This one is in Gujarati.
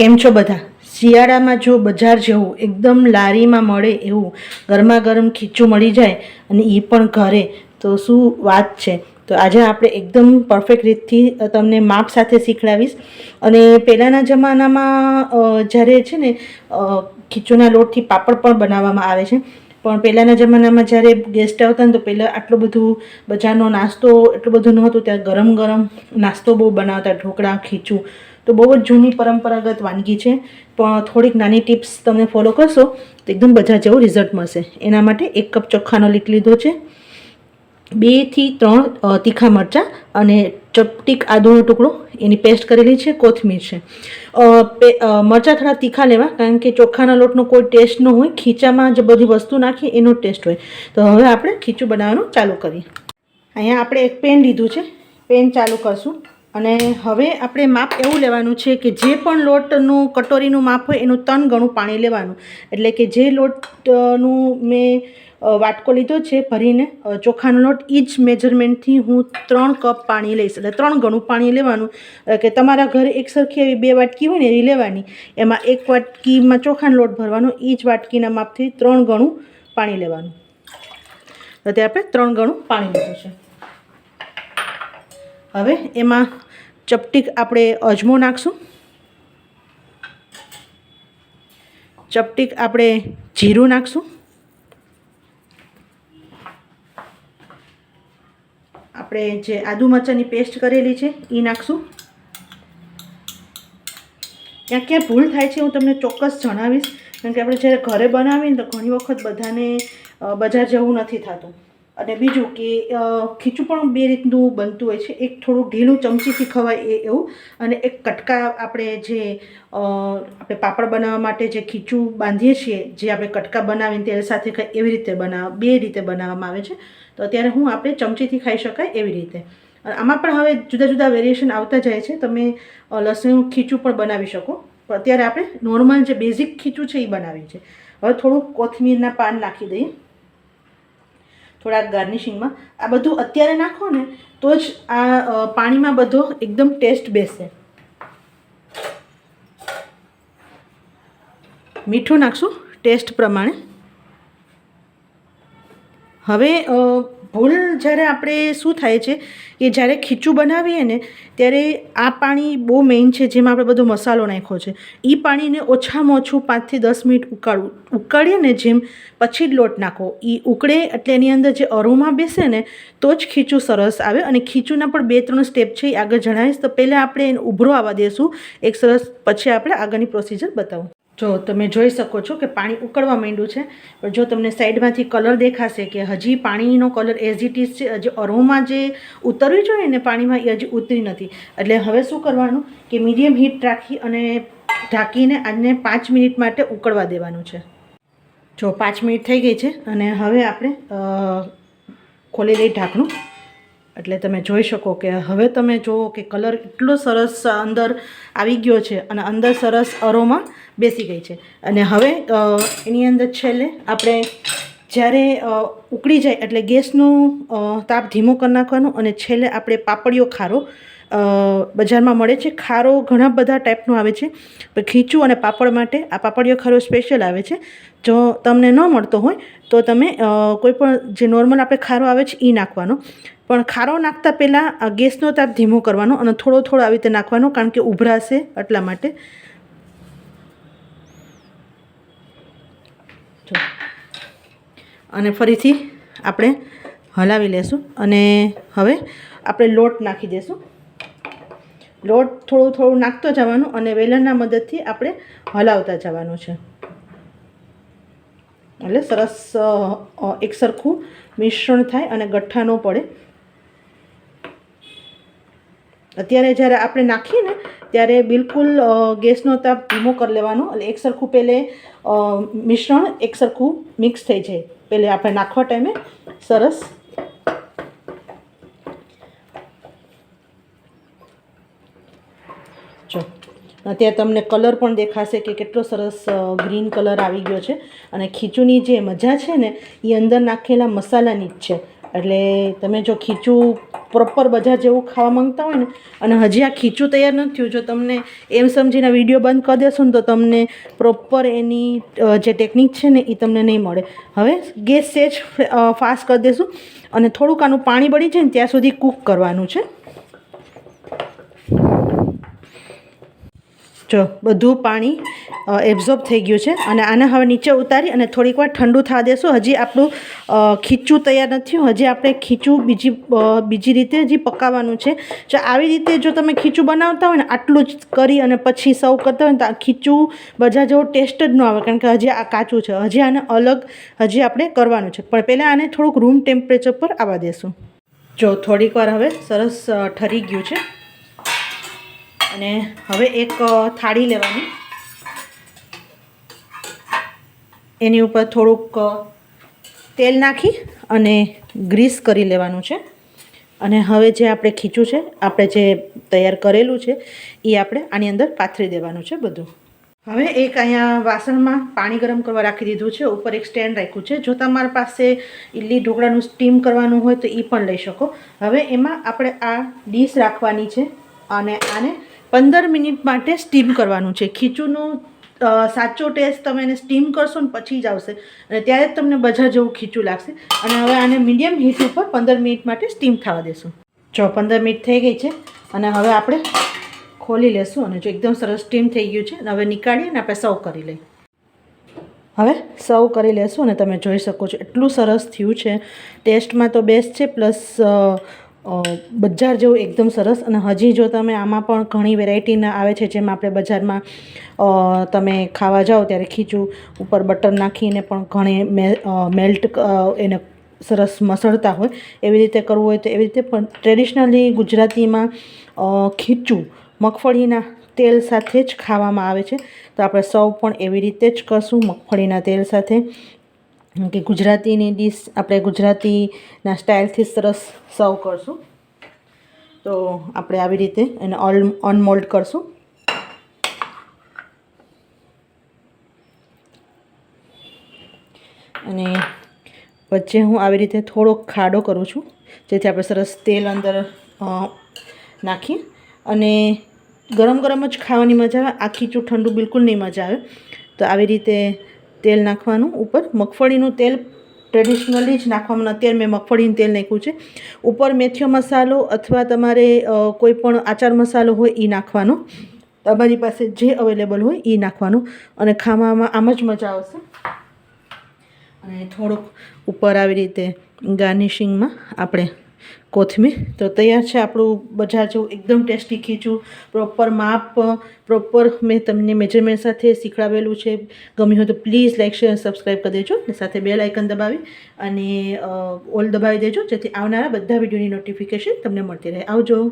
કેમ છો બધા? શિયાળામાં જો બજાર જવું એકદમ લારીમાં મળે એવું ગરમા ગરમ ખીચું મળી જાય અને એ પણ ઘરે, તો શું વાત છે? તો આજે આપણે એકદમ પરફેક્ટ રીતથી તમને માપ સાથે શીખડાવીશ. અને પહેલાંના જમાનામાં જ્યારે છે ને ખીચુના લોટથી પાપડ પણ બનાવવામાં આવે છે. પણ પહેલાંના જમાનામાં જ્યારે ગેસ્ટ આવતા ને તો પહેલાં આટલું બધું બજારનો નાસ્તો એટલું બધું નહોતું. ત્યાં ગરમ ગરમ નાસ્તો બહુ બનાવતા, ઢોકળા, ખીચું. તો બહુ જ જૂની પરંપરાગત વાનગી છે. પણ થોડીક નાની ટિપ્સ તમે ફોલો કરશો તો એકદમ બજાર જેવું રિઝલ્ટ મળશે. એના માટે એક કપ ચોખાનો લીટ લીધો છે. બેથી ત્રણ તીખા મરચાં અને ચપટીક આદુનો ટુકડો. એની પેસ્ટ કરેલી છે, કોથમીર છે. મરચાં થોડા તીખા લેવા કારણ કે ચોખાના લોટનો કોઈ ટેસ્ટ ન હોય. ખીચામાં જે બધી વસ્તુ નાખીએ એનો ટેસ્ટ હોય. તો હવે આપણે ખીચું બનાવવાનું ચાલુ કરીએ. અહીંયા આપણે એક પેન લીધું છે. પેન ચાલુ કરશું. અને હવે આપણે માપ એવું લેવાનું છે કે જે પણ લોટનું, કટોરીનું માપ હોય એનું ત્રણ ગણું પાણી લેવાનું. એટલે કે જે લોટનું મેં વાટકો લીધો છે ભરીને ચોખાનો લોટ એ જ મેજરમેન્ટથી હું ત્રણ કપ પાણી લઈશ. એટલે ત્રણ ગણું પાણી લેવાનું. કે તમારા ઘરે એક સરખી એવી બે વાટકી હોય ને એવી લેવાની. એમાં એક વાટકીમાં ચોખાનો લોટ ભરવાનો એ જ વાટકીના માપથી ત્રણ ગણું પાણી લેવાનું. તો તે આપણે ત્રણ ગણું પાણી લીધું છે. હવે એમાં ચપટીક આપણે અજમો નાખશું. ચપટીક આપણે જીરું નાખશું. આપણે જે આદુ મરચાંની પેસ્ટ કરેલી છે એ નાખશું. ક્યાં ક્યાં ભૂલ થાય છે હું તમને ચોક્કસ જણાવીશ. કારણ કે આપણે જ્યારે ઘરે બનાવીએ ને તો ઘણી વખત બધાને બજાર જવું નથી થતું. અને બીજું કે ખીચું પણ બે રીતનું બનતું હોય છે. એક થોડું ઢીલું ચમચીથી ખવાય એ એવું. અને એક કટકા આપણે જે આપણે પાપડ બનાવવા માટે જે ખીચું બાંધીએ છીએ, જે આપણે કટકા બનાવીને તેલ સાથે ખાઈ એવી રીતે બનાવ, બે રીતે બનાવવામાં આવે છે. તો અત્યારે હું આપણે ચમચીથી ખાઈ શકાય એવી રીતે. અને આમાં પણ હવે જુદા જુદા વેરિએશન આવતા જાય છે. તમે લસણનું ખીચું પણ બનાવી શકો. અત્યારે આપણે નોર્મલ જે બેઝિક ખીચું છે એ બનાવીએ છે હવે થોડુંક કોથમીરના પાન નાખી દઈએ. થોડાક ગાર્નિશિંગમાં. આ બધું અત્યારે નાખો ને, તો જ આ પાણીમાં બધો એકદમ ટેસ્ટ બેસે. મીઠું નાખશું, ટેસ્ટ પ્રમાણે. હવે ભૂલ જ્યારે આપણે શું થાય છે કે જ્યારે ખીચું બનાવીએ ને, ત્યારે આ પાણી બહુ મેઇન છે, જેમાં આપણે બધો મસાલો નાખ્યો છે. એ પાણીને ઓછામાં ઓછું પાંચથી દસ મિનિટ ઉકાળવું, ઉકાળીએ ને જેમ પછી જ લોટ નાખો. એ ઉકળે એટલે એની અંદર જે અરોમા બેસે ને, તો જ ખીચું સરસ આવે. અને ખીચુંના પણ બે ત્રણ સ્ટેપ છે એ આગળ જણાવીશ, તો પહેલાં આપણે એને ઉભરો આવવા દેશું. એક સરસ, પછી આપણે આગળની પ્રોસિજર બતાવું. જો તમે જોઈ શકો છો કે પાણી ઉકળવા માંડ્યું છે, પણ જો તમને સાઈડમાંથી કલર દેખાશે કે હજી પાણીનો કલર એઝ ઇટ ઇઝ છે, હજી અરોમાં જે ઉતરવી જોઈએ ને પાણીમાં એ હજી ઉતરી નથી. એટલે હવે શું કરવાનું કે મીડિયમ હીટ રાખી અને ઢાંકીને આને પાંચ મિનિટ માટે ઉકળવા દેવાનું છે. જો પાંચ મિનિટ થઈ ગઈ છે અને હવે આપણે ખોલી લઈ ઢાંકણું. એટલે તમે જોઈ શકો કે હવે તમે જુઓ કે કલર એટલો સરસ અંદર આવી ગયો છે અને અંદર સરસ અરોમાં બેસી ગઈ છે. અને હવે એની અંદર છેલ્લે આપણે જ્યારે ઉકળી જાય એટલે ગેસનું તાપ ધીમો કરી નાખવાનો અને છેલ્લે આપણે પાપડીઓ ખારો બજારમાં મળે છે. ખારો ઘણા બધા ટાઈપનો આવે છે. ખીચું અને પાપડ માટે આ પાપડીઓ ખારો સ્પેશિયલ આવે છે. જો તમને ન મળતો હોય, તો તમે કોઈપણ કોઈ પણ જે નોર્મલ આપણે ખારો આવે છે એ નાખવાનો. પણ ખારો નાખતા પહેલાં ગેસનો તાપ ધીમો કરવાનો અને થોડો થોડો આવી રીતે નાખવાનો, કારણ કે ઉભરાશે એટલા માટે. જો. અને ફરીથી આપણે હલાવી લેશું અને હવે આપણે લોટ નાખી દઈશું લોટ થોડું થોડું નાખતો જવાનું અને વેલણના મદદથી આપણે હલાવતા જવાનું છે. એટલે સરસ એક સરખું મિશ્રણ થાય અને ગઠ્ઠા ન પડે. અત્યારે જ્યારે આપણે નાખીએ ને, ત્યારે બિલકુલ ગેસનો તાપ ધીમો કરી લેવાનો એટલે એક સરખું પહેલે મિશ્રણ એક સરખું મિક્સ થઈ જાય. પહેલે આપણે નાખવા ટાઈમે સરસ. જો, અત્યારે તમને કલર પણ દેખાશે કે કેટલો સરસ ગ્રીન કલર આવી ગયો છે. અને ખીચુની જે મજા છે ને એ અંદર નાખેલા મસાલાની જ છે. એટલે તમે જો ખીચું પ્રોપર બજાર જેવું ખાવા માંગતા હોય ને, અને હજી આ ખીચું તૈયાર નથી થયું, જો તમને એમ સમજીને વીડિયો બંધ કરી દેશો ને તો તમને પ્રોપર એની જે ટેકનિક છે ને એ તમને નહીં મળે. હવે ગેસ સેજ ફાસ્ટ કરી દેશું અને થોડુંક આનું પાણી બળી જાય ને ત્યાં સુધી કૂક કરવાનું છે. જો બધું પાણી એબ્ઝોર્બ થઈ ગયું છે અને આને હવે નીચે ઉતારી અને થોડીક વાર ઠંડુ થવા દેશું. હજી આપણું ખીચું તૈયાર નથી હજી આપણે ખીચું બીજી બીજી રીતે હજી પકાવવાનું છે. જો આવી રીતે જો તમે ખીચું બનાવતા હોય ને, આટલું જ કરી અને પછી સર્વ કરતા હોય ને, તો આ ખીચું બજાર જેવો ટેસ્ટ જ ન આવે. કારણ કે હજી આ કાચું છે. હજી આને અલગ હજી આપણે કરવાનું છે. પણ પહેલાં આને થોડુંક રૂમ ટેમ્પરેચર પર આવવા દેશું. જો થોડીક વાર હવે સરસ ઠરી ગયું છે. અને હવે એક થાળી લેવાની. એની ઉપર થોડુંક તેલ નાખી અને ગ્રીસ કરી લેવાનું છે. અને હવે જે આપણે ખીચું છે, આપણે જે તૈયાર કરેલું છે એ આપણે આની અંદર પાથરી દેવાનું છે બધું. હવે એક અહીંયા વાસણમાં પાણી ગરમ કરવા રાખી દીધું છે. ઉપર એક સ્ટેન્ડ રાખ્યું છે. જો તમારી પાસે ઇડલી ઢોકળાનું સ્ટીમ કરવાનું હોય તો એ પણ લઈ શકો. હવે એમાં આપણે આ ડીશ રાખવાની છે અને આને પંદર મિનિટ માટે સ્ટીમ કરવાનું છે. ખીચુંનું સાચો ટેસ્ટ તમે એને સ્ટીમ કરશો ને પછી જ આવશે. અને ત્યારે જ તમને બજાર જેવું ખીચું લાગશે. અને હવે આને મીડિયમ હીટ ઉપર પંદર મિનિટ માટે સ્ટીમ થવા દેશું. જો, પંદર મિનિટ થઈ ગઈ છે. અને હવે આપણે ખોલી લેશું અને જો એકદમ સરસ સ્ટીમ થઈ ગયું છે અને હવે નીકાળીએ અને આપણે સર્વ કરી લઈએ. હવે સર્વ કરી લેશું અને તમે જોઈ શકો છો, એટલું સરસ થયું છે. ટેસ્ટમાં તો બેસ્ટ છે, પ્લસ બજાર જેવું એકદમ સરસ અને હજી જો તમે આમાં પણ ઘણી વેરાયટીના આવે છે, જેમ આપણે બજારમાં તમે ખાવા જાઓ ત્યારે ખીચું ઉપર બટર નાખીને પણ ઘણી મેલ્ટ એને સરસ મસળતા હોય, એવી રીતે કરવું હોય તો એવી રીતે પણ ટ્રેડિશનલી ગુજરાતીમાં ખીચું, મગફળીના તેલ સાથે જ ખાવામાં આવે છે. તો આપણે સૌ પણ એવી રીતે જ કરશું મગફળીના તેલ સાથે. કે ગુજરાતીની ડીશ આપણે ગુજરાતીના સ્ટાઇલથી સરસ સર્વ કરશું. તો આપણે આવી રીતે એને ઓલ, અનમોલ્ડ કરશું. અને વચ્ચે હું આવી રીતે થોડોક ખાડો કરું છું, જેથી આપણે સરસ તેલ અંદર નાખીએ. નાખી અને ગરમ ગરમ જ ખાવાની મજા આવે, આખી ખીચું ઠંડુ બિલકુલ નહીં મજા આવે. તો આવી રીતે તેલ નાખવાનું. ઉપર મગફળીનું તેલ ટ્રેડિશનલી જ નાખવામાં અત્યારે મેં મગફળીનું તેલ નાખ્યું છે. ઉપર મેથીઓ મસાલો અથવા તમારે કોઈ પણ આચાર મસાલો હોય એ નાખવાનો. તમારી પાસે જે અવેલેબલ હોય એ નાખવાનું. અને ખાવામાં આમ જ મજા આવશે. અને થોડુંક ઉપર આવી રીતે ગાર્નિશિંગમાં આપણે કોથમીર. તો તૈયાર છે આપણું બજાર જેવું એકદમ ટેસ્ટી ખીચું. પ્રોપર માપ પ્રોપર મેં તમને મેજરમેન્ટ સાથે શીખડાવેલું છે. ગમ્યું હોય તો પ્લીઝ લાઇક શેર સબસ્ક્રાઈબ કરી દેજો અને સાથે બે લાઇકન દબાવી અને ઓલ દબાવી દેજો જેથી આવનારા બધા વિડીયોની નોટિફિકેશન તમને મળતી રહે. આવજો.